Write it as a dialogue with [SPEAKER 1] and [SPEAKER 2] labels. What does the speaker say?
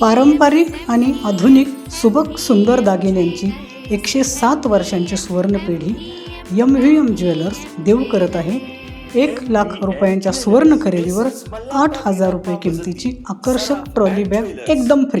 [SPEAKER 1] पारंपरिक आणि आधुनिक सुबक सुंदर दागिन्यांची एकशे सात वर्षांची सुवर्णपिढी यम व्ही एम ज्वेलर्स देऊ करत आहे. एक लाख रुपयांच्या सुवर्ण खरेदीवर आठ हजार रुपये किमतीची आकर्षक ट्रॉली बॅग एकदम फ्री